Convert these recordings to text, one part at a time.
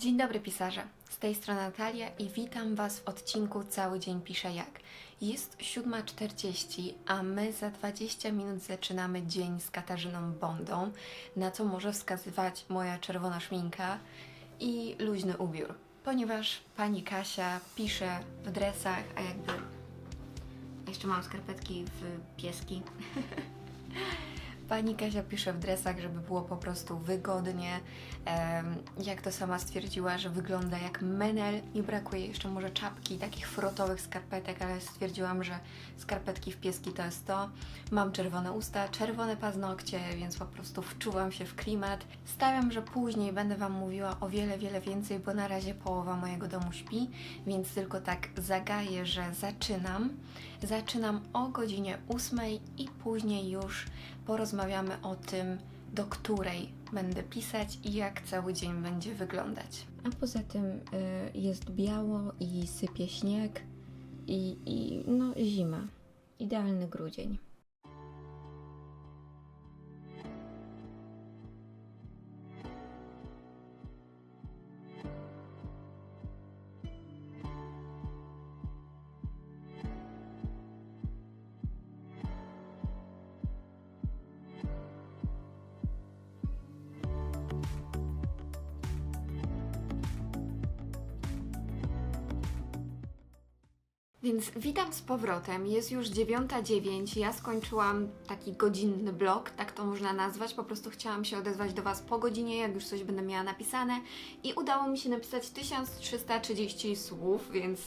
Dzień dobry pisarze, z tej strony Natalia i witam Was w odcinku Cały dzień piszę jak. Jest 7.40, a my za 20 minut zaczynamy dzień z Katarzyną Bondą, na co może wskazywać moja czerwona szminka i luźny ubiór, ponieważ pani Kasia pisze w dresach, a jakby... Jeszcze mam skarpetki w pieski. Pani Kasia pisze w dresach, żeby było po prostu wygodnie. Jak to sama stwierdziła, że wygląda jak menel. Nie brakuje jeszcze może czapki, takich frotowych skarpetek, ale stwierdziłam, że skarpetki w pieski to jest to. Mam czerwone usta, czerwone paznokcie, więc po prostu wczuwam się w klimat. Stawiam, że później będę Wam mówiła o wiele, wiele więcej, bo na razie połowa mojego domu śpi, więc tylko tak zagaję, że zaczynam. Zaczynam o godzinie 8 i później już porozmawiamy o tym, do której będę pisać i jak cały dzień będzie wyglądać. A poza tym y, jest biało i sypie śnieg i, i no zima. Idealny grudzień. Więc witam z powrotem. Jest już 9.09. Ja skończyłam taki godzinny blok, tak to można nazwać. Po prostu chciałam się odezwać do Was po godzinie, jak już coś będę miała napisane. I udało mi się napisać 1330 słów, więc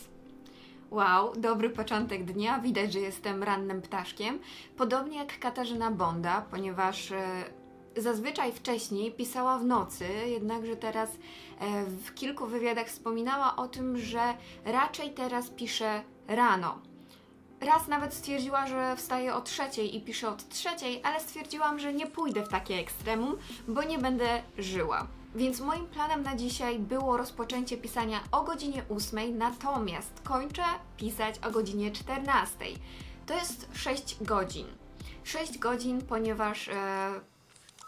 Wow, dobry początek dnia. Widać, że jestem rannym ptaszkiem. Podobnie jak Katarzyna Bonda, ponieważ e, zazwyczaj wcześniej pisała w nocy, jednakże teraz e, w kilku wywiadach wspominała o tym, że raczej teraz pisze rano. Raz nawet stwierdziła, że wstaje o trzeciej i pisze od trzeciej, ale stwierdziłam, że nie pójdę w takie ekstremum, bo nie będę żyła. Więc moim planem na dzisiaj było rozpoczęcie pisania o godzinie 8, natomiast kończę pisać o godzinie 14. To jest 6 godzin. 6 godzin, ponieważ e,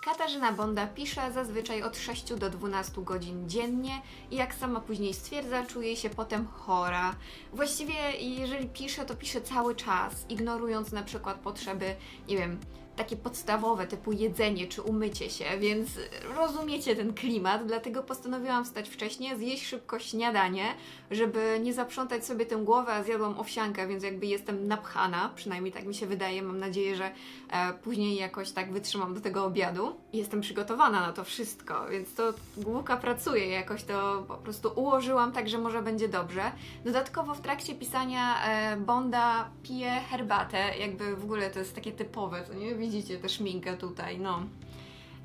Katarzyna Bonda pisze zazwyczaj od 6 do 12 godzin dziennie i jak sama później stwierdza, czuje się potem chora. Właściwie jeżeli pisze, to pisze cały czas, ignorując na przykład potrzeby, nie wiem, takie podstawowe typu jedzenie czy umycie się, więc rozumiecie ten klimat, dlatego postanowiłam wstać wcześniej, zjeść szybko śniadanie, żeby nie zaprzątać sobie tę głowę, a zjadłam owsiankę, więc jakby jestem napchana, przynajmniej tak mi się wydaje, mam nadzieję, że e, później jakoś tak wytrzymam do tego obiadu. Jestem przygotowana na to wszystko, więc to główka pracuje, jakoś to po prostu ułożyłam tak, że może będzie dobrze. Dodatkowo w trakcie pisania e, Bonda pije herbatę, jakby w ogóle to jest takie typowe, co nie? Widzicie tę szminkę tutaj, no.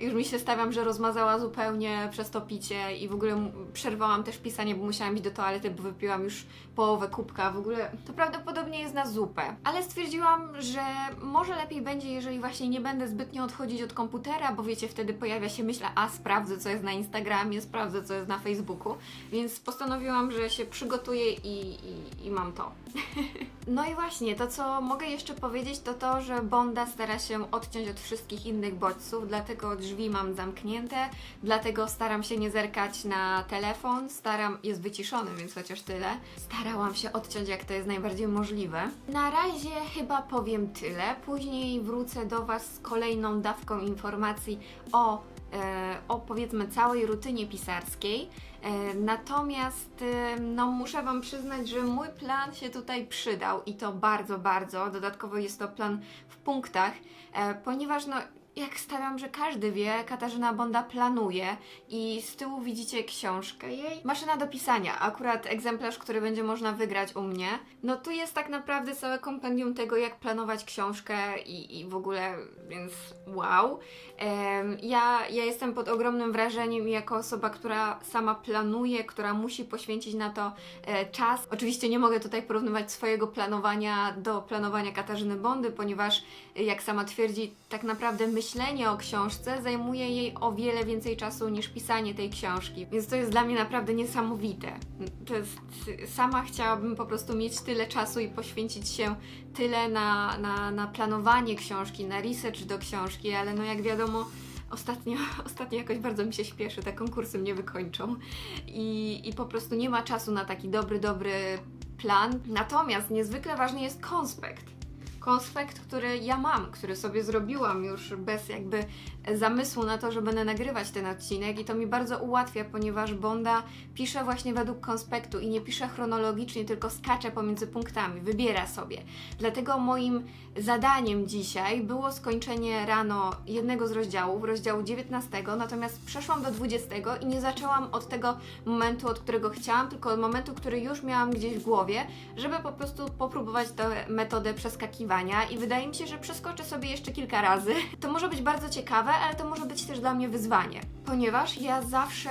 Już mi się stawiam, że rozmazała zupełnie przez to picie i w ogóle przerwałam też pisanie, bo musiałam iść do toalety, bo wypiłam już połowę kubka. W ogóle to prawdopodobnie jest na zupę. Ale stwierdziłam, że może lepiej będzie, jeżeli właśnie nie będę zbytnio odchodzić od komputera, bo wiecie, wtedy pojawia się myśl, a sprawdzę, co jest na Instagramie, sprawdzę, co jest na Facebooku. Więc postanowiłam, że się przygotuję i, i, i mam to. No i właśnie, to co mogę jeszcze powiedzieć, to to, że Bonda stara się odciąć od wszystkich innych bodźców, dlatego drzwi mam zamknięte, dlatego staram się nie zerkać na telefon, staram, jest wyciszony, więc chociaż tyle. Starałam się odciąć jak to jest najbardziej możliwe. Na razie chyba powiem tyle, później wrócę do Was z kolejną dawką informacji o e, o powiedzmy całej rutynie pisarskiej. E, Natomiast e, no, muszę Wam przyznać, że mój plan się tutaj przydał i to bardzo, bardzo. Dodatkowo jest to plan w punktach, ponieważ no, jak stawiam, że każdy wie, Katarzyna Bonda planuje i z tyłu widzicie książkę jej. Maszyna do pisania, akurat egzemplarz, który będzie można wygrać u mnie. No tu jest tak naprawdę całe kompendium tego, jak planować książkę i, i w ogóle, więc wow. Em, ja, ja jestem pod ogromnym wrażeniem jako osoba, która sama planuje, która musi poświęcić na to e, czas. Oczywiście nie mogę tutaj porównywać swojego planowania do planowania Katarzyny Bondy, ponieważ e, jak sama twierdzi, tak naprawdę myślenie o książce zajmuje jej o wiele więcej czasu niż pisanie tej książki. Więc to jest dla mnie naprawdę niesamowite. To jest, sama chciałabym po prostu mieć tyle czasu i poświęcić się tyle na, na, na planowanie książki, na research do książki, ale no jak wiadomo, Ostatnio, ostatnio jakoś bardzo mi się śpieszy, te konkursy mnie wykończą i, i po prostu nie ma czasu na taki dobry, dobry plan. Natomiast niezwykle ważny jest konspekt. Konspekt, który ja mam, który sobie zrobiłam już bez jakby zamysłu na to, że będę nagrywać ten odcinek i to mi bardzo ułatwia, ponieważ Bonda pisze właśnie według konspektu i nie pisze chronologicznie, tylko skacze pomiędzy punktami, wybiera sobie. Dlatego moim zadaniem dzisiaj było skończenie rano jednego z rozdziałów, rozdziału 19, natomiast przeszłam do 20 i nie zaczęłam od tego momentu, od którego chciałam, tylko od momentu, który już miałam gdzieś w głowie, żeby po prostu popróbować tę metodę przeskakiwania i wydaje mi się, że przeskoczę sobie jeszcze kilka razy. To może być bardzo ciekawe, ale to może być też dla mnie wyzwanie, ponieważ ja zawsze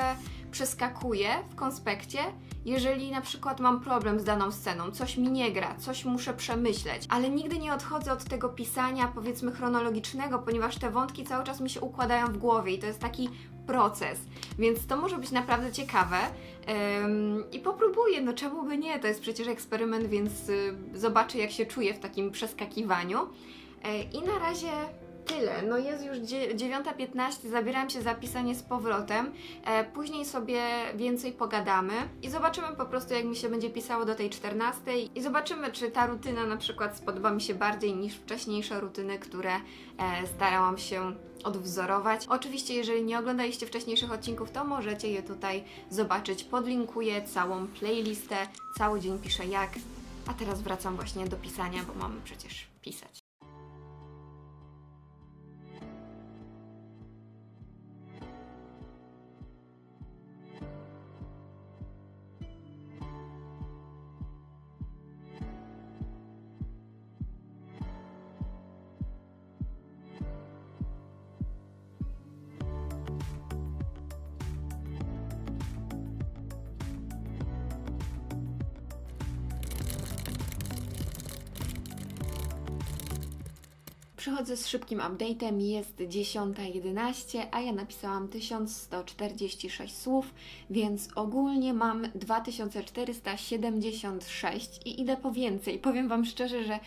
przeskakuję w konspekcie, jeżeli na przykład mam problem z daną sceną, coś mi nie gra, coś muszę przemyśleć, ale nigdy nie odchodzę od tego pisania, powiedzmy, chronologicznego, ponieważ te wątki cały czas mi się układają w głowie i to jest taki proces, więc to może być naprawdę ciekawe. Ym, i popróbuję, no czemu by nie, to jest przecież eksperyment, więc y, zobaczę jak się czuję w takim przeskakiwaniu. E, I na razie tyle. No jest już dzie- 9.15, zabieram się za pisanie z powrotem. E, później sobie więcej pogadamy i zobaczymy po prostu, jak mi się będzie pisało do tej 14. I zobaczymy, czy ta rutyna na przykład spodoba mi się bardziej niż wcześniejsze rutyny, które e, starałam się odwzorować. Oczywiście, jeżeli nie oglądaliście wcześniejszych odcinków, to możecie je tutaj zobaczyć. Podlinkuję całą playlistę. Cały dzień piszę jak. A teraz wracam właśnie do pisania, bo mamy przecież pisać. Przychodzę z szybkim update'em, jest 10.11, a ja napisałam 1146 słów, więc ogólnie mam 2476 i idę po więcej. Powiem Wam szczerze, że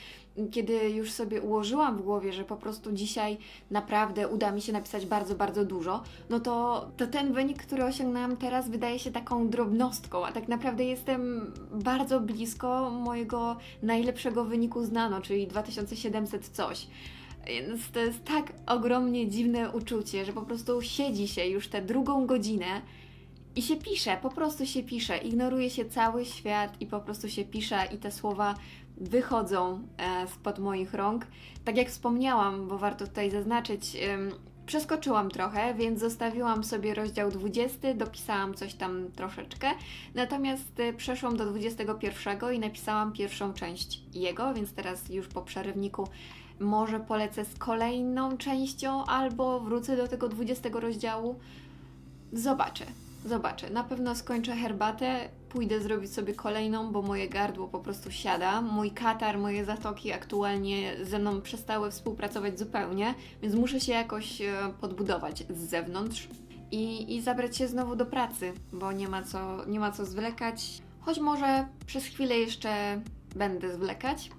kiedy już sobie ułożyłam w głowie, że po prostu dzisiaj naprawdę uda mi się napisać bardzo, bardzo dużo, no to, to ten wynik, który osiągnęłam teraz, wydaje się taką drobnostką, a tak naprawdę jestem bardzo blisko mojego najlepszego wyniku znano, czyli 2700 coś. Więc to jest tak ogromnie dziwne uczucie, że po prostu siedzi się już tę drugą godzinę i się pisze, po prostu się pisze. Ignoruje się cały świat i po prostu się pisze i te słowa wychodzą e, spod moich rąk. Tak jak wspomniałam, bo warto tutaj zaznaczyć, przeskoczyłam trochę, więc zostawiłam sobie rozdział 20, dopisałam coś tam troszeczkę. Natomiast y, przeszłam do 21 i napisałam pierwszą część jego, więc teraz już po przerywniku może polecę z kolejną częścią, albo wrócę do tego 20 rozdziału. Zobaczę, zobaczę. Na pewno skończę herbatę, pójdę zrobić sobie kolejną, bo moje gardło po prostu siada. Mój katar, moje zatoki aktualnie ze mną przestały współpracować zupełnie, więc muszę się jakoś e, podbudować z zewnątrz i, i zabrać się znowu do pracy, bo nie ma co, nie ma co zwlekać. Choć może przez chwilę jeszcze będę zwlekać.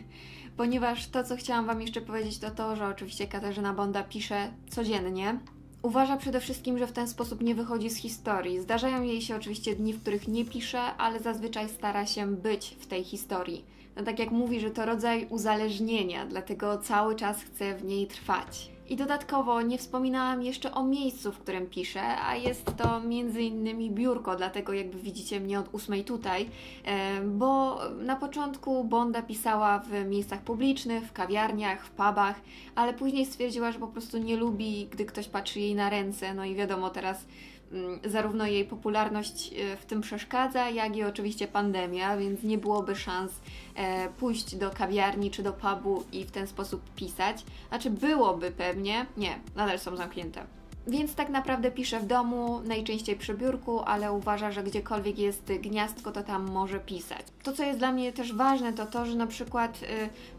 ponieważ to, co chciałam Wam jeszcze powiedzieć, to to, że oczywiście Katarzyna Bonda pisze codziennie. Uważa przede wszystkim, że w ten sposób nie wychodzi z historii. Zdarzają jej się oczywiście dni, w których nie pisze, ale zazwyczaj stara się być w tej historii. No tak jak mówi, że to rodzaj uzależnienia, dlatego cały czas chce w niej trwać. I dodatkowo nie wspominałam jeszcze o miejscu, w którym piszę, a jest to między innymi biurko, dlatego jakby widzicie mnie od ósmej tutaj, e, bo na początku Bonda pisała w miejscach publicznych, w kawiarniach, w pubach, ale później stwierdziła, że po prostu nie lubi, gdy ktoś patrzy jej na ręce, no i wiadomo teraz zarówno jej popularność e, w tym przeszkadza, jak i oczywiście pandemia, więc nie byłoby szans e, pójść do kawiarni czy do pubu i w ten sposób pisać. Znaczy byłoby pewnie, nie, nadal są zamknięte. Więc tak naprawdę pisze w domu, najczęściej przy biurku, ale uważa, że gdziekolwiek jest gniazdko, to tam może pisać. To, co jest dla mnie też ważne, to to, że na przykład y,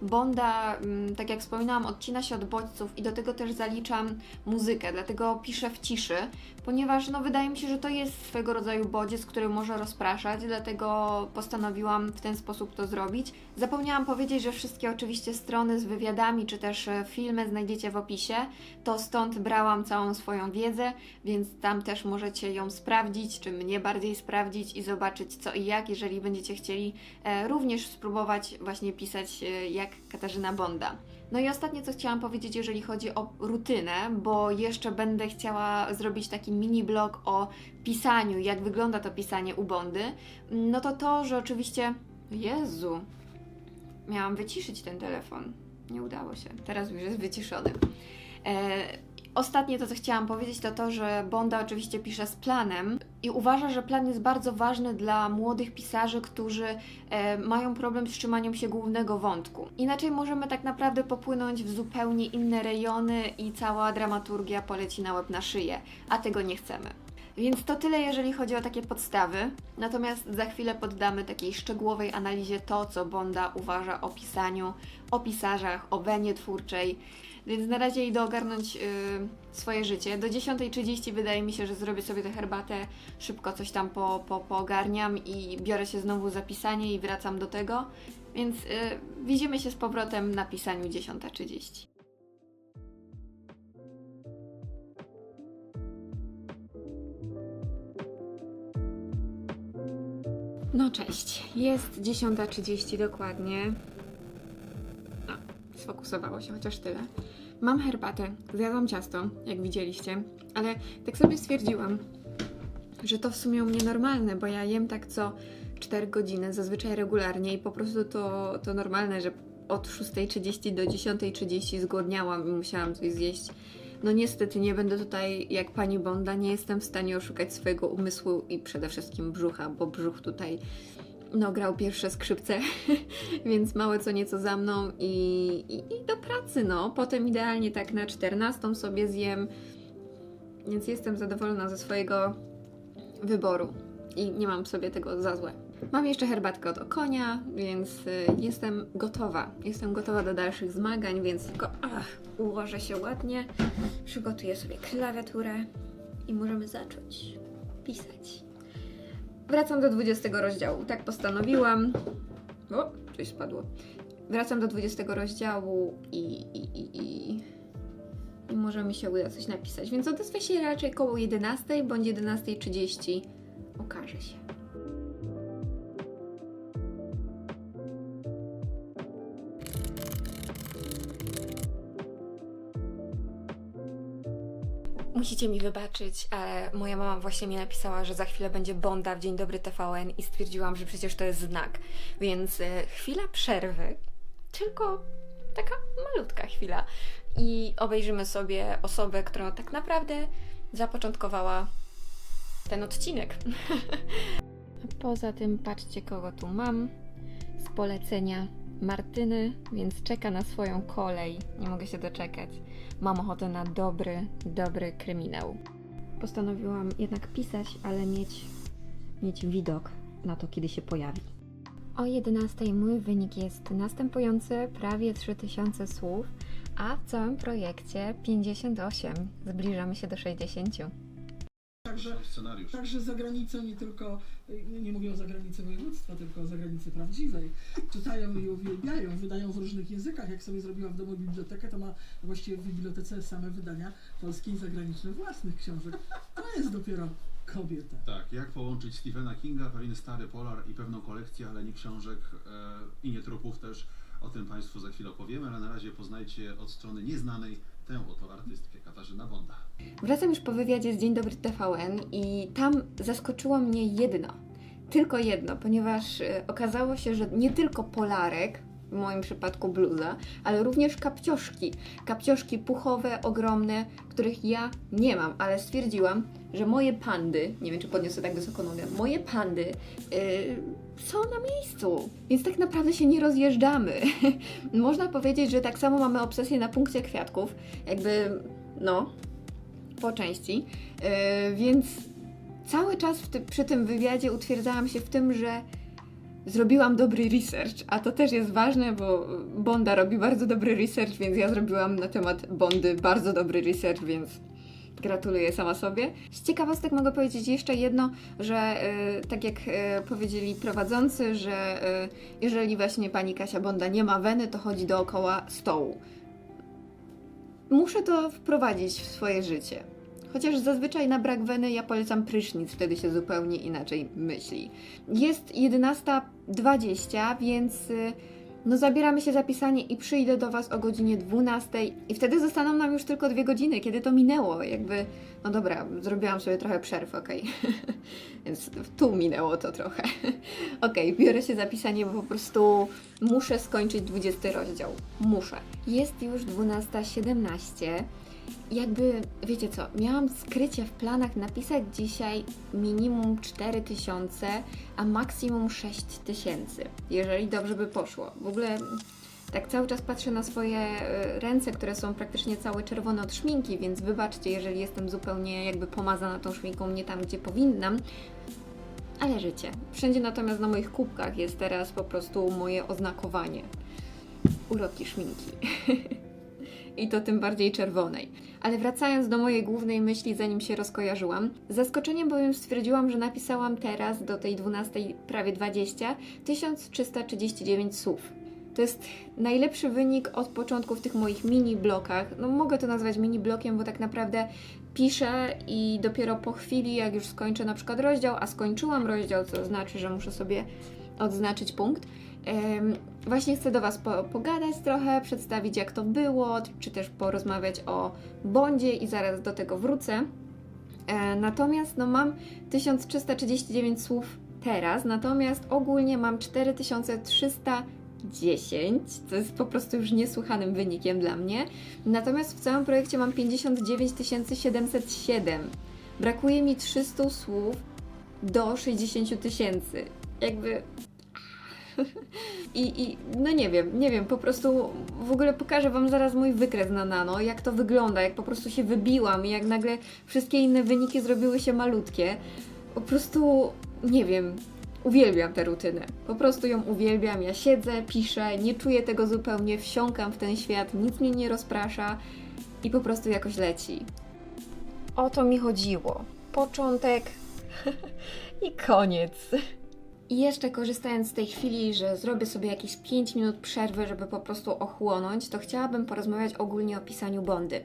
Bonda, mm, tak jak wspominałam, odcina się od bodźców i do tego też zaliczam muzykę, dlatego piszę w ciszy, ponieważ no, wydaje mi się, że to jest swego rodzaju bodziec, który może rozpraszać, dlatego postanowiłam w ten sposób to zrobić. Zapomniałam powiedzieć, że wszystkie oczywiście strony z wywiadami czy też e, filmy znajdziecie w opisie, to stąd brałam całą swoją wiedzę, więc tam też możecie ją sprawdzić, czy mnie bardziej sprawdzić i zobaczyć co i jak, jeżeli będziecie chcieli e, również spróbować właśnie pisać e, jak Katarzyna Bonda. No i ostatnie, co chciałam powiedzieć, jeżeli chodzi o rutynę, bo jeszcze będę chciała zrobić taki mini blog o pisaniu, jak wygląda to pisanie u Bondy, no to to, że oczywiście... Jezu, miałam wyciszyć ten telefon. Nie udało się. Teraz już jest wyciszony. E, Ostatnie to, co chciałam powiedzieć, to to, że Bonda oczywiście pisze z planem i uważa, że plan jest bardzo ważny dla młodych pisarzy, którzy e, mają problem z trzymaniem się głównego wątku. Inaczej możemy tak naprawdę popłynąć w zupełnie inne rejony i cała dramaturgia poleci na łeb na szyję, a tego nie chcemy. Więc to tyle, jeżeli chodzi o takie podstawy. Natomiast za chwilę poddamy takiej szczegółowej analizie to, co Bonda uważa o pisaniu, o pisarzach, o wenie twórczej. Więc na razie idę ogarnąć y, swoje życie. Do 10.30 wydaje mi się, że zrobię sobie tę herbatę, szybko coś tam po, po, poogarniam i biorę się znowu za pisanie i wracam do tego. Więc y, widzimy się z powrotem na pisaniu 10.30. No cześć, jest 10.30 dokładnie. A, sfokusowało się chociaż tyle. Mam herbatę, zjadłam ciasto, jak widzieliście, ale tak sobie stwierdziłam, że to w sumie u mnie normalne, bo ja jem tak co 4 godziny, zazwyczaj regularnie i po prostu to, to normalne, że od 6.30 do 10.30 zgłodniałam i musiałam coś zjeść. No niestety nie będę tutaj jak pani Bonda, nie jestem w stanie oszukać swojego umysłu i przede wszystkim brzucha, bo brzuch tutaj no, grał pierwsze skrzypce, więc małe co nieco za mną i, i, i do pracy, no. Potem idealnie tak na 14 sobie zjem, więc jestem zadowolona ze swojego wyboru i nie mam sobie tego za złe. Mam jeszcze herbatkę od Okonia, więc y, jestem gotowa. Jestem gotowa do dalszych zmagań, więc tylko ach, ułożę się ładnie, przygotuję sobie klawiaturę i możemy zacząć pisać. Wracam do 20 rozdziału. Tak postanowiłam. O, coś spadło. Wracam do 20 rozdziału i, i, i, i, i może mi się uda coś napisać. Więc odezwę się raczej koło 11 bądź 11.30. Okaże się. Musicie mi wybaczyć, ale moja mama właśnie mi napisała, że za chwilę będzie Bonda w Dzień Dobry TVN i stwierdziłam, że przecież to jest znak. Więc e, chwila przerwy, tylko taka malutka chwila i obejrzymy sobie osobę, która tak naprawdę zapoczątkowała ten odcinek. Poza tym patrzcie kogo tu mam z polecenia Martyny, więc czeka na swoją kolej. Nie mogę się doczekać. Mam ochotę na dobry, dobry kryminał. Postanowiłam jednak pisać, ale mieć, mieć widok na to, kiedy się pojawi. O 11 mój wynik jest następujący, prawie 3000 słów, a w całym projekcie 58. Zbliżamy się do 60. Także, scenariusz. także za granicą nie tylko, nie nie mówię o zagranicy województwa, tylko o zagranicy prawdziwej. Czytają i uwielbiają, wydają w różnych językach. Jak sobie zrobiła w domu bibliotekę, to ma właściwie w bibliotece same wydania polskie i zagraniczne własnych książek. To jest dopiero kobieta. Tak, jak połączyć Stephena Kinga, pewien stary polar i pewną kolekcję, ale nie książek e, i nie trupów też. O tym Państwu za chwilę opowiemy, ale na razie poznajcie od strony nieznanej tę oto artystkę Katarzyna Bonda. Wracam już po wywiadzie z Dzień Dobry TVN i tam zaskoczyło mnie jedno. Tylko jedno, ponieważ e, okazało się, że nie tylko polarek, w moim przypadku bluza, ale również kapcioszki. Kapcioszki puchowe, ogromne, których ja nie mam, ale stwierdziłam, że moje pandy, nie wiem czy podniosę tak wysoko nogę, moje pandy yy, są na miejscu, więc tak naprawdę się nie rozjeżdżamy. Można powiedzieć, że tak samo mamy obsesję na punkcie kwiatków, jakby, no, po części, yy, więc cały czas ty- przy tym wywiadzie utwierdzałam się w tym, że zrobiłam dobry research, a to też jest ważne, bo Bonda robi bardzo dobry research, więc ja zrobiłam na temat Bondy bardzo dobry research, więc gratuluję sama sobie. Z ciekawostek mogę powiedzieć jeszcze jedno, że y, tak jak y, powiedzieli prowadzący, że y, jeżeli właśnie pani Kasia Bonda nie ma weny, to chodzi dookoła stołu. Muszę to wprowadzić w swoje życie. Chociaż zazwyczaj na brak weny ja polecam prysznic, wtedy się zupełnie inaczej myśli. Jest 11.20, więc y, no zabieramy się za pisanie i przyjdę do Was o godzinie 12 i wtedy zostaną nam już tylko dwie godziny, kiedy to minęło, jakby, no dobra, zrobiłam sobie trochę przerw, okej, więc tu minęło to trochę. Okej, biorę się za pisanie, bo po prostu muszę skończyć 20 rozdział, muszę. Jest już 12.17, jakby, wiecie co, miałam skrycie w planach napisać dzisiaj minimum 4000, a maksimum 6000, jeżeli dobrze by poszło. W ogóle tak cały czas patrzę na swoje e, ręce, które są praktycznie całe czerwone od szminki, więc wybaczcie, jeżeli jestem zupełnie jakby pomazana tą szminką nie tam, gdzie powinnam. Ale życie. Wszędzie natomiast na moich kubkach jest teraz po prostu moje oznakowanie. Uroki szminki. I to tym bardziej czerwonej. Ale wracając do mojej głównej myśli, zanim się rozkojarzyłam, zaskoczeniem bowiem stwierdziłam, że napisałam teraz do tej 12, prawie 20, 1339 słów. To jest najlepszy wynik od początku w tych moich mini blokach. No mogę to nazwać mini blokiem, bo tak naprawdę piszę i dopiero po chwili, jak już skończę na przykład rozdział, a skończyłam rozdział, co znaczy, że muszę sobie odznaczyć punkt. Właśnie chcę do Was po, pogadać trochę, przedstawić jak to było, czy też porozmawiać o Bondzie i zaraz do tego wrócę. E, natomiast no, mam 1339 słów teraz, natomiast ogólnie mam 4310, co jest po prostu już niesłychanym wynikiem dla mnie. Natomiast w całym projekcie mam 59 707. Brakuje mi 300 słów do 60 tysięcy. Jakby i, I no nie wiem, nie wiem, po prostu w ogóle pokażę Wam zaraz mój wykres na nano, jak to wygląda, jak po prostu się wybiłam i jak nagle wszystkie inne wyniki zrobiły się malutkie. Po prostu, nie wiem, uwielbiam tę rutynę. Po prostu ją uwielbiam, ja siedzę, piszę, nie czuję tego zupełnie, wsiąkam w ten świat, nic mnie nie rozprasza i po prostu jakoś leci. O to mi chodziło. Początek i koniec. I jeszcze korzystając z tej chwili, że zrobię sobie jakieś 5 minut przerwy, żeby po prostu ochłonąć, to chciałabym porozmawiać ogólnie o pisaniu Bondy.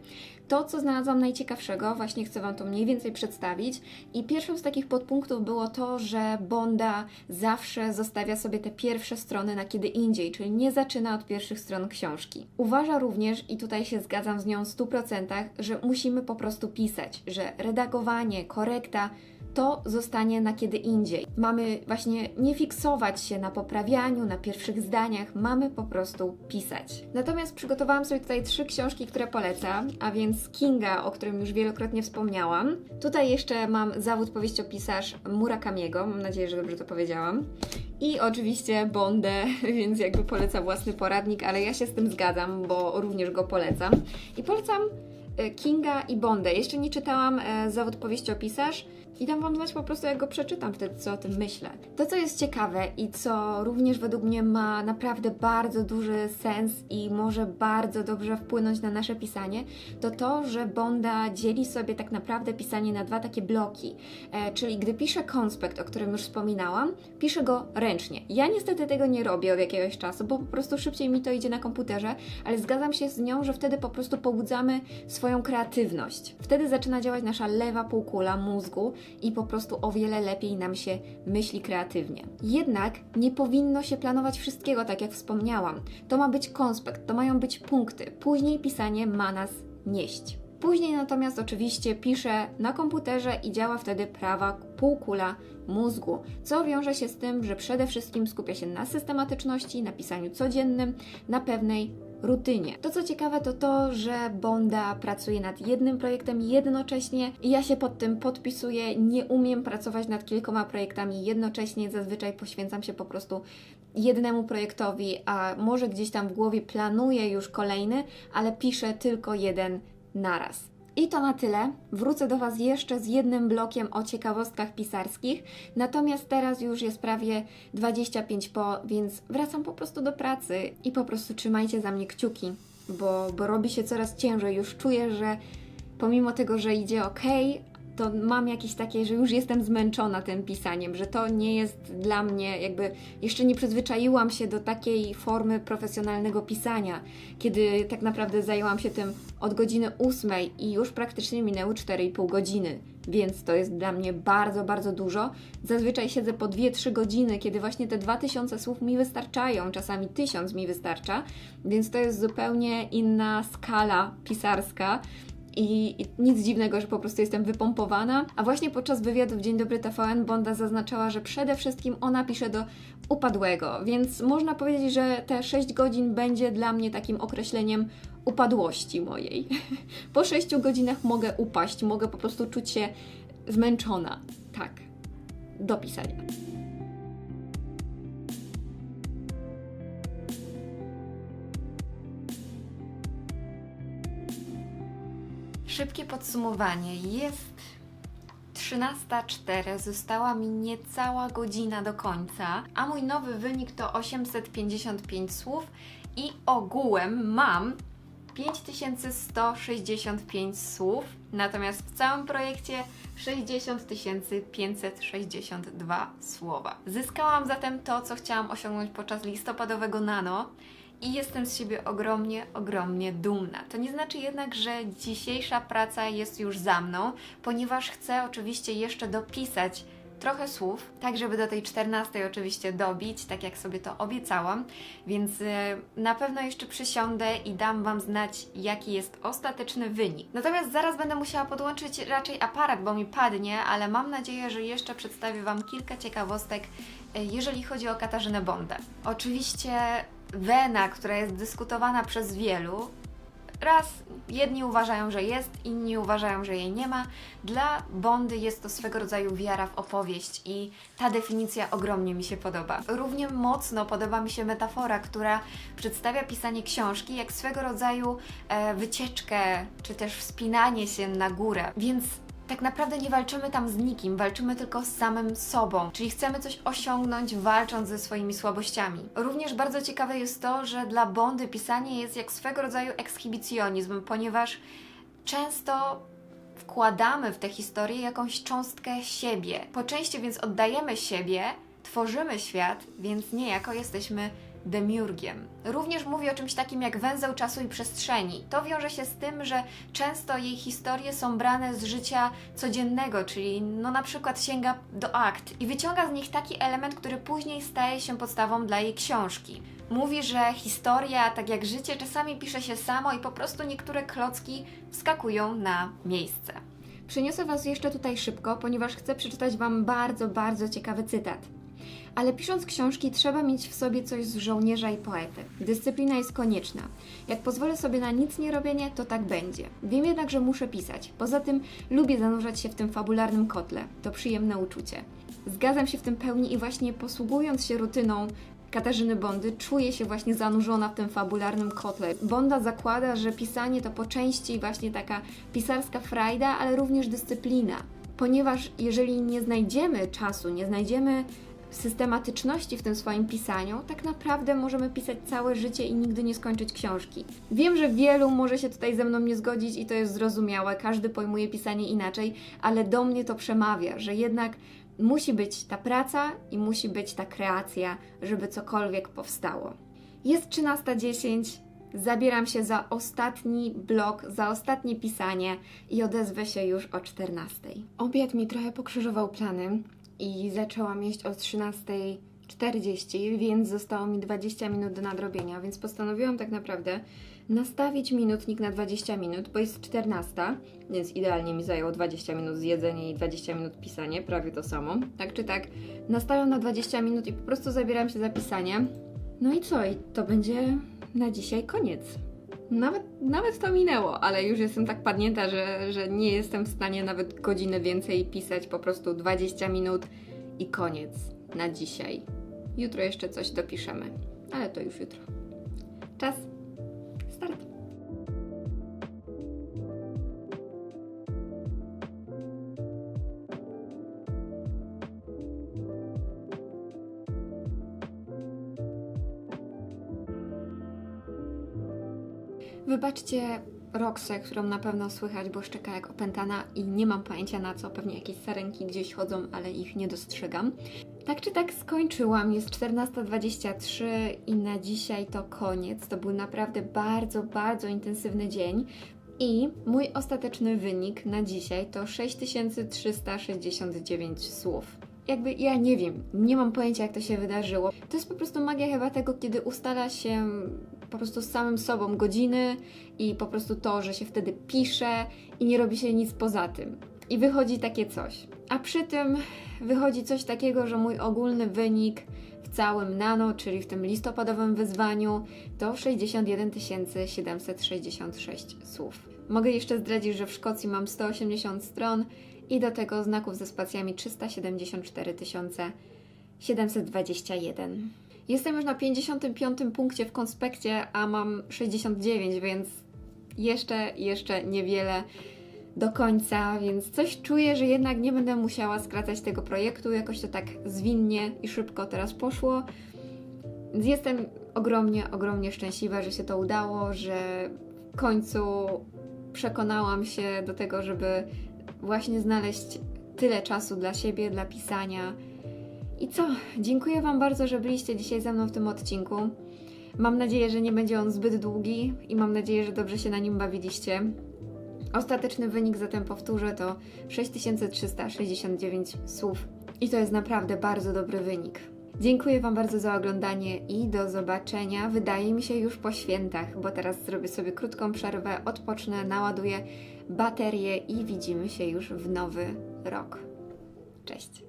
To, co znalazłam najciekawszego, właśnie chcę Wam to mniej więcej przedstawić. I pierwszym z takich podpunktów było to, że Bonda zawsze zostawia sobie te pierwsze strony na kiedy indziej, czyli nie zaczyna od pierwszych stron książki. Uważa również, i tutaj się zgadzam z nią w 100%, że musimy po prostu pisać, że redagowanie, korekta to zostanie na kiedy indziej. Mamy właśnie nie fiksować się na poprawianiu, na pierwszych zdaniach, mamy po prostu pisać. Natomiast przygotowałam sobie tutaj trzy książki, które polecam, a więc Kinga, o którym już wielokrotnie wspomniałam. Tutaj jeszcze mam zawód powieściopisarz Murakamiego, mam nadzieję, że dobrze to powiedziałam. I oczywiście Bondę, więc jakby polecam własny poradnik, ale ja się z tym zgadzam, bo również go polecam. I polecam e, Kinga i Bondę. Jeszcze nie czytałam e, zawód powieściopisarz i dam Wam znać po prostu, jak go przeczytam wtedy, co o tym myślę. To, co jest ciekawe i co również według mnie ma naprawdę bardzo duży sens i może bardzo dobrze wpłynąć na nasze pisanie, to to, że Bonda dzieli sobie tak naprawdę pisanie na dwa takie bloki. E, czyli gdy piszę konspekt, o którym już wspominałam, piszę go ręcznie. Ja niestety tego nie robię od jakiegoś czasu, bo po prostu szybciej mi to idzie na komputerze, ale zgadzam się z nią, że wtedy po prostu pobudzamy swoją kreatywność. Wtedy zaczyna działać nasza lewa półkula mózgu i po prostu o wiele lepiej nam się myśli kreatywnie. Jednak nie powinno się planować wszystkiego, tak jak wspomniałam. To ma być konspekt, to mają być punkty. Później pisanie ma nas nieść. Później natomiast oczywiście piszę na komputerze i działa wtedy prawa półkula mózgu, co wiąże się z tym, że przede wszystkim skupia się na systematyczności, na pisaniu codziennym, na pewnej rutynie. To co ciekawe to to, że Bonda pracuje nad jednym projektem jednocześnie i ja się pod tym podpisuję. Nie umiem pracować nad kilkoma projektami jednocześnie, zazwyczaj poświęcam się po prostu jednemu projektowi, a może gdzieś tam w głowie planuję już kolejny, ale piszę tylko jeden naraz. I to na tyle. Wrócę do Was jeszcze z jednym blokiem o ciekawostkach pisarskich. Natomiast teraz już jest prawie 25 po, więc wracam po prostu do pracy i po prostu trzymajcie za mnie kciuki, bo, bo robi się coraz ciężej. Już czuję, że pomimo tego, że idzie ok, to mam jakieś takie, że już jestem zmęczona tym pisaniem, że to nie jest dla mnie, jakby jeszcze nie przyzwyczaiłam się do takiej formy profesjonalnego pisania, kiedy tak naprawdę zajęłam się tym od godziny 8 i już praktycznie minęły 4,5 godziny, więc to jest dla mnie bardzo, bardzo dużo. Zazwyczaj siedzę po 2-3 godziny, kiedy właśnie te 2000 słów mi wystarczają, czasami 1000 mi wystarcza, więc to jest zupełnie inna skala pisarska. I, I nic dziwnego, że po prostu jestem wypompowana. A właśnie podczas wywiadu w Dzień Dobry TVN Bonda zaznaczała, że przede wszystkim ona pisze do upadłego, więc można powiedzieć, że te 6 godzin będzie dla mnie takim określeniem upadłości mojej. Po 6 godzinach mogę upaść, mogę po prostu czuć się zmęczona. Tak, do pisania. Szybkie podsumowanie. Jest 13.04, została mi niecała godzina do końca, a mój nowy wynik to 855 słów i ogółem mam 5165 słów, natomiast w całym projekcie 60 562 słowa. Zyskałam zatem to, co chciałam osiągnąć podczas listopadowego nano i jestem z siebie ogromnie, ogromnie dumna. To nie znaczy jednak, że dzisiejsza praca jest już za mną, ponieważ chcę oczywiście jeszcze dopisać trochę słów, tak żeby do tej 14 oczywiście dobić, tak jak sobie to obiecałam, więc e, na pewno jeszcze przysiądę i dam Wam znać, jaki jest ostateczny wynik. Natomiast zaraz będę musiała podłączyć raczej aparat, bo mi padnie, ale mam nadzieję, że jeszcze przedstawię Wam kilka ciekawostek, e, jeżeli chodzi o Katarzynę Bondę. Oczywiście wena, która jest dyskutowana przez wielu, raz jedni uważają, że jest, inni uważają, że jej nie ma. Dla Bondy jest to swego rodzaju wiara w opowieść i ta definicja ogromnie mi się podoba. Równie mocno podoba mi się metafora, która przedstawia pisanie książki jak swego rodzaju e, wycieczkę, czy też wspinanie się na górę. Więc tak naprawdę nie walczymy tam z nikim, walczymy tylko z samym sobą, czyli chcemy coś osiągnąć walcząc ze swoimi słabościami. Również bardzo ciekawe jest to, że dla Bondy pisanie jest jak swego rodzaju ekshibicjonizm, ponieważ często wkładamy w tę historię jakąś cząstkę siebie. Po części więc oddajemy siebie, tworzymy świat, więc niejako jesteśmy demiurgiem. Również mówi o czymś takim jak węzeł czasu i przestrzeni. To wiąże się z tym, że często jej historie są brane z życia codziennego, czyli no na przykład sięga do akt i wyciąga z nich taki element, który później staje się podstawą dla jej książki. Mówi, że historia, tak jak życie, czasami pisze się samo i po prostu niektóre klocki wskakują na miejsce. Przeniosę Was jeszcze tutaj szybko, ponieważ chcę przeczytać Wam bardzo, bardzo ciekawy cytat. Ale pisząc książki, trzeba mieć w sobie coś z żołnierza i poety. Dyscyplina jest konieczna. Jak pozwolę sobie na nic nie robienie, to tak będzie. Wiem jednak, że muszę pisać. Poza tym lubię zanurzać się w tym fabularnym kotle. To przyjemne uczucie. Zgadzam się w tym pełni i właśnie posługując się rutyną Katarzyny Bondy czuję się właśnie zanurzona w tym fabularnym kotle. Bonda zakłada, że pisanie to po części właśnie taka pisarska frajda, ale również dyscyplina. Ponieważ jeżeli nie znajdziemy czasu, nie znajdziemy systematyczności w tym swoim pisaniu, tak naprawdę możemy pisać całe życie i nigdy nie skończyć książki. Wiem, że wielu może się tutaj ze mną nie zgodzić i to jest zrozumiałe, każdy pojmuje pisanie inaczej, ale do mnie to przemawia, że jednak musi być ta praca i musi być ta kreacja, żeby cokolwiek powstało. Jest 13.10. Zabieram się za ostatni blok, za ostatnie pisanie i odezwę się już o 14. Obiad mi trochę pokrzyżował plany i zaczęłam jeść o 13.40, więc zostało mi 20 minut do nadrobienia, więc postanowiłam tak naprawdę nastawić minutnik na 20 minut, bo jest 14, więc idealnie mi zajęło 20 minut zjedzenie i 20 minut pisanie, prawie to samo. Tak czy tak, nastawiam na 20 minut i po prostu zabieram się za pisanie. No i co? I to będzie na dzisiaj koniec. Nawet, nawet to minęło, ale już jestem tak padnięta, że, że nie jestem w stanie nawet godziny więcej pisać, po prostu 20 minut i koniec na dzisiaj. Jutro jeszcze coś dopiszemy, ale to już jutro. Czas. Wybaczcie Roxę, którą na pewno słychać, bo szczeka jak opętana i nie mam pojęcia na co. Pewnie jakieś sarenki gdzieś chodzą, ale ich nie dostrzegam. Tak czy tak skończyłam, jest 14.23 i na dzisiaj to koniec. To był naprawdę bardzo, bardzo intensywny dzień. I mój ostateczny wynik na dzisiaj to 6369 słów. Jakby ja nie wiem, nie mam pojęcia jak to się wydarzyło. To jest po prostu magia chyba tego, kiedy ustala się po prostu z samym sobą godziny i po prostu to, że się wtedy pisze i nie robi się nic poza tym. I wychodzi takie coś. A przy tym wychodzi coś takiego, że mój ogólny wynik w całym nano, czyli w tym listopadowym wyzwaniu, to 61 766 słów. Mogę jeszcze zdradzić, że w Szkocji mam 180 stron i do tego znaków ze spacjami 374 721. Jestem już na 55 punkcie w konspekcie, a mam 69, więc jeszcze, jeszcze niewiele do końca, więc coś czuję, że jednak nie będę musiała skracać tego projektu. Jakoś to tak zwinnie i szybko teraz poszło. Więc jestem ogromnie, ogromnie szczęśliwa, że się to udało, że w końcu przekonałam się do tego, żeby właśnie znaleźć tyle czasu dla siebie, dla pisania. I co? Dziękuję Wam bardzo, że byliście dzisiaj ze mną w tym odcinku. Mam nadzieję, że nie będzie on zbyt długi i mam nadzieję, że dobrze się na nim bawiliście. Ostateczny wynik zatem powtórzę to 6369 słów i to jest naprawdę bardzo dobry wynik. Dziękuję Wam bardzo za oglądanie i do zobaczenia. Wydaje mi się już po świętach, bo teraz zrobię sobie krótką przerwę, odpocznę, naładuję baterię i widzimy się już w nowy rok. Cześć!